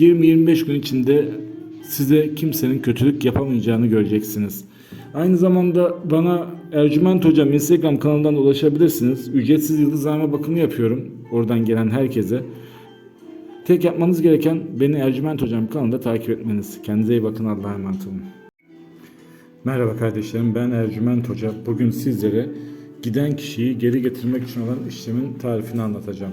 20-25 gün içinde size kimsenin kötülük yapamayacağını göreceksiniz. Aynı zamanda bana Ercüment Hocam Instagram kanalından ulaşabilirsiniz. Ücretsiz yıldızlama bakımı yapıyorum. Oradan gelen herkese. Tek yapmanız gereken beni Ercüment Hocam kanalında takip etmeniz. Kendinize iyi bakın. Allah'a emanet olun. Merhaba kardeşlerim. Ben Ercüment Hoca. Bugün sizlere giden kişiyi geri getirmek için olan işlemin tarifini anlatacağım.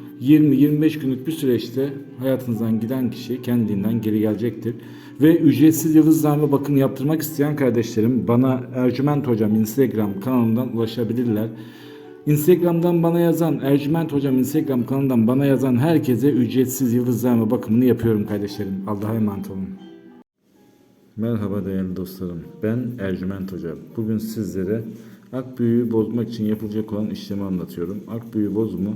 20-25 günlük bir süreçte hayatınızdan giden kişi kendiliğinden geri gelecektir. Ve ücretsiz yıldızlarla bakım yaptırmak isteyen kardeşlerim bana Ercüment Hocam Instagram kanalından ulaşabilirler. Instagram'dan bana yazan, Ercüment Hocam Instagram kanalından bana yazan herkese ücretsiz yıldızlarla bakımını yapıyorum kardeşlerim. Allah'a emanet olun. Merhaba değerli dostlarım. Ben Ercüment Hoca. Bugün sizlere ak büyüğü bozmak için yapılacak olan işlemi anlatıyorum. Ak büyüğü bozumu